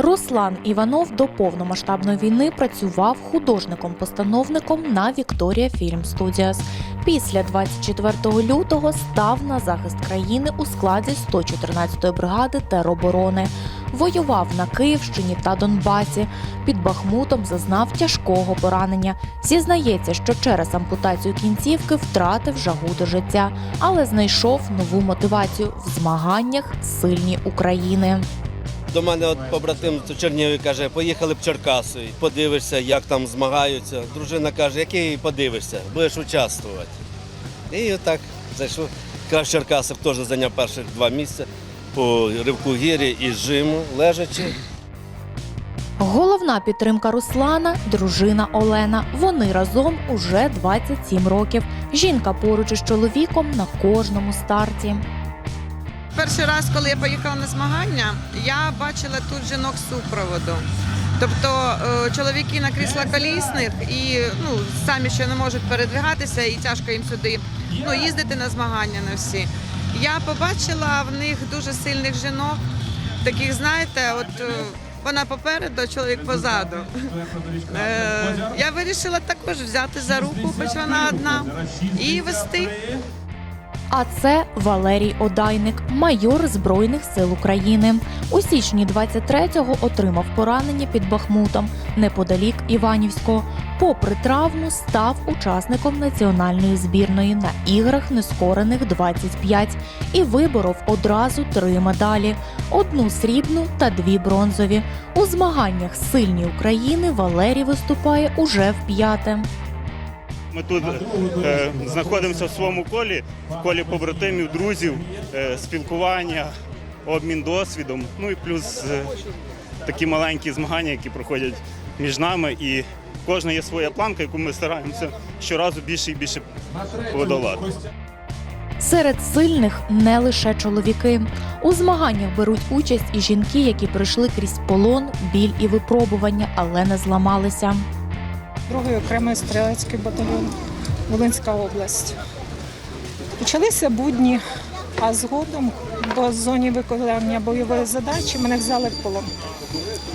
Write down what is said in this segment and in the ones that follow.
Руслан Іванов до повномасштабної війни працював художником-постановником на Вікторія Фільм Студіос. Після 24 лютого став на захист країни у складі 114-ї бригади тероборони. Воював на Київщині та Донбасі. Під Бахмутом зазнав тяжкого поранення. Зізнається, що через ампутацію кінцівки втратив жагу до життя, але знайшов нову мотивацію в змаганнях сильні України. До мене от побратим з Чернігові каже, поїхали б Черкаси, подивишся, як там змагаються. Дружина каже, який подивишся, будеш участвувати. І отак зайшов. Якраз в Черкасах теж зайняв перших два місця по ривку гірі і жиму, лежачи. Головна підтримка Руслана дружина Олена. Вони разом уже 27 років. Жінка поруч із чоловіком на кожному старті. Перший раз, коли я поїхала на змагання, я бачила тут жінок з супроводу. Тобто е, чоловіки на кріслах колісних і ну, самі ще не можуть передвигатися, і тяжко їм сюди ну, їздити на змагання на всі. Я побачила в них дуже сильних жінок, таких, знаєте, от е, вона попереду, чоловік позаду. Е, я вирішила також взяти за руку, хоч вона одна, і вести. А це Валерій Одайник, майор Збройних сил України. У січні 23-го отримав поранення під Бахмутом неподалік Іванівського. Попри травму, став учасником національної збірної на іграх нескорених 25 і виборов одразу три медалі: одну срібну та дві бронзові. У змаганнях сильні України Валерій виступає уже в п'яте. Ми тут е, знаходимося в своєму колі, в колі побратимів, друзів, е, спілкування, обмін досвідом. Ну і плюс е, такі маленькі змагання, які проходять між нами. І кожна є своя планка, яку ми стараємося щоразу більше і більше подолати. Серед сильних не лише чоловіки. У змаганнях беруть участь і жінки, які пройшли крізь полон, біль і випробування, але не зламалися. Другий окремий стрілецький батальйон, Волинська область. Почалися будні, а згодом по зоні виконання бойової задачі мене взяли в полон.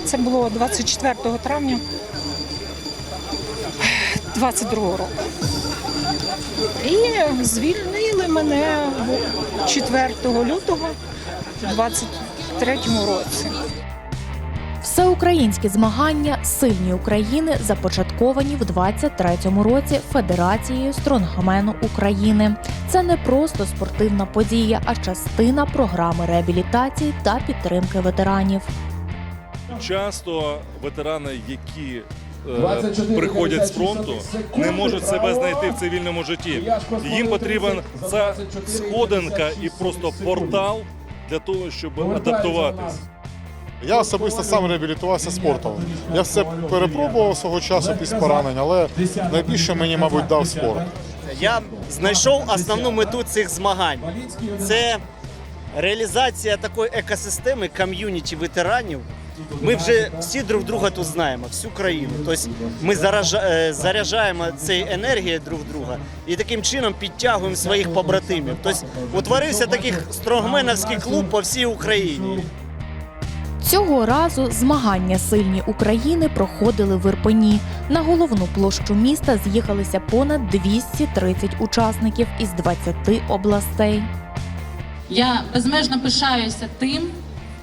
Це було 24 травня 22 року. І звільнили мене 4 лютого 23 році. Всеукраїнські змагання Сильні України започатковані в 23-му році Федерацією стронгмену України. Це не просто спортивна подія, а частина програми реабілітації та підтримки ветеранів. Часто ветерани, які е, приходять з фронту, не можуть себе знайти в цивільному житті. Їм потрібен ця сходинка і просто портал для того, щоб адаптуватись. Я особисто сам реабілітувався спортом. Я все перепробував свого часу після поранень, але найбільше мені, мабуть, дав спорт. Я знайшов основну мету цих змагань. Це реалізація такої екосистеми ком'юніті ветеранів. Ми вже всі друг друга тут знаємо, всю країну. Тобто ми е, заряджаємо цією енергією друг друга і таким чином підтягуємо своїх побратимів. Тобто утворився такий стронгменовський клуб по всій Україні. Цього разу змагання сильні України проходили в Ірпені. На головну площу міста з'їхалися понад 230 учасників із 20 областей. Я безмежно пишаюся тим,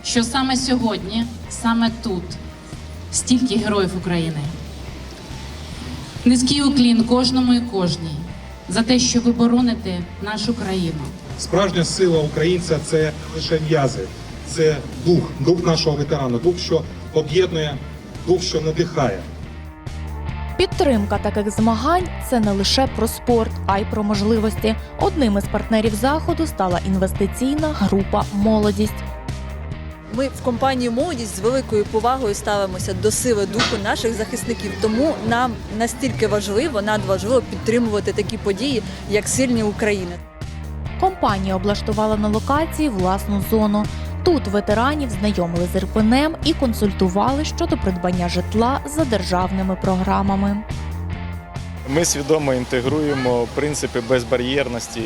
що саме сьогодні, саме тут, стільки героїв України. Низький уклін кожному і кожній за те, що ви бороните нашу країну. Справжня сила українця це лише м'язи, це дух, дух нашого ветерана, дух, що об'єднує, дух, що надихає. Підтримка таких змагань це не лише про спорт, а й про можливості. Одним із партнерів заходу стала інвестиційна група Молодість. Ми в компанії молодість з великою повагою ставимося до сили духу наших захисників. Тому нам настільки важливо, надважливо підтримувати такі події, як сильні України. Компанія облаштувала на локації власну зону. Тут ветеранів знайомили з ірпенем і консультували щодо придбання житла за державними програмами. Ми свідомо інтегруємо принципи безбар'єрності,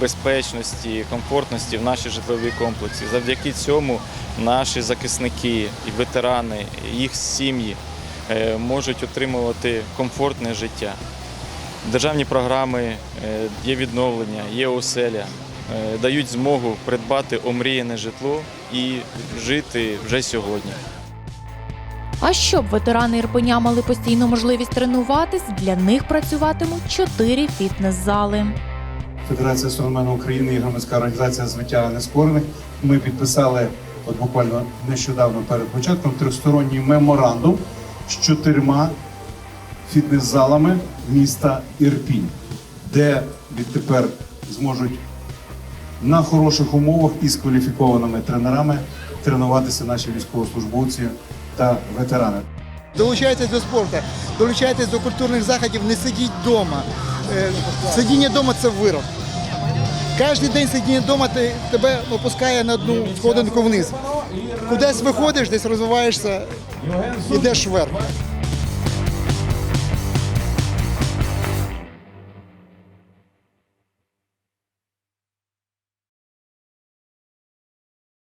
безпечності, комфортності в наші житлові комплексі. Завдяки цьому наші захисники і ветерани, їх сім'ї е, можуть отримувати комфортне життя. Державні програми е, є відновлення, є оселя, дають змогу придбати омріяне житло і жити вже сьогодні. А щоб ветерани Ірпеня мали постійну можливість тренуватись, для них працюватимуть чотири фітнес-зали. Федерація Стронгмену України і громадська організація Звиття Нескорених. Ми підписали от буквально нещодавно перед початком трьохсторонній меморандум з чотирма фітнес-залами міста Ірпінь, де відтепер зможуть на хороших умовах і з кваліфікованими тренерами тренуватися наші військовослужбовці та ветерани. Долучайтесь до спорту, долучайтесь до культурних заходів, не сидіть вдома. Сидіння вдома це вирок. Кожен день сидіння вдома тебе опускає на одну сходинку вниз. Кудись виходиш, десь розвиваєшся, ідеш вверх.